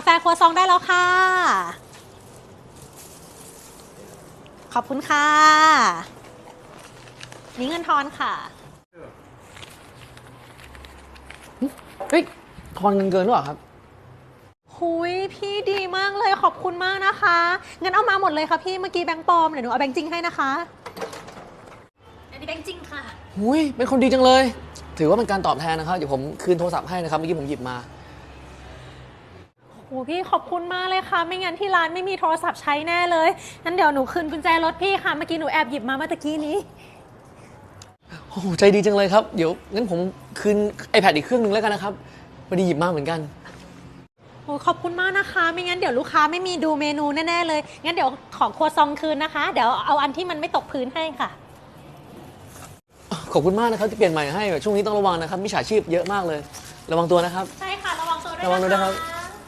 กาแฟครัวซองได้แล้วค่ะ ขอบคุณค่ะ นี่เงินทอนค่ะ เฮ้ยทอนเงินเกินหรือเปล่าครับ หุยพี่ดีมากเลยขอบคุณมากนะคะ งั้นเอามาหมดเลยค่ะพี่เมื่อกี้แบงค์ปลอมเดี๋ยวหนูเอาแบงค์จริงให้นะคะ อันนี้แบงค์จริงค่ะ หุยเป็นคนดีจังเลย ถือว่าเป็นการตอบแทนนะครับ เดี๋ยวผมคืนโทรศัพท์ให้นะครับ เมื่อกี้ผมหยิบมา โอ้พี่ขอบคุณมากเลยค่ะ ไม่งั้นที่ร้านไม่มีโทรศัพท์ใช้แน่เลยงั้นเดี๋ยวหนูคืนกุญแจรถพี่ค่ะ เมื่อกี้หนูแอบหยิบมาเมื่อตะกี้นี้ โอ้โหใจดีจังเลยครับ เดี๋ยวงั้นผมคืน iPad อีกเครื่องหนึ่งแล้วกันนะครับพอดีหยิบมาเหมือนกัน โอ้ขอบคุณมากนะคะ ไม่งั้นเดี๋ยวลูกค้าไม่มีดูเมนูแน่ๆเลย งั้นเดี๋ยวขอครัวซองคืนนะคะ เดี๋ยวเอาอันที่มันไม่ตกพื้นให้ค่ะ ขอบคุณมากนะครับที่เปลี่ยนใหม่ให้ช่วงนี้ต้องระวังนะครับมิจฉาชีพเยอะมากเลย ระวังตัวนะครับ ใช่ค่ะ ระวังตัวด้วยระวังด้วยนะครับนะคะ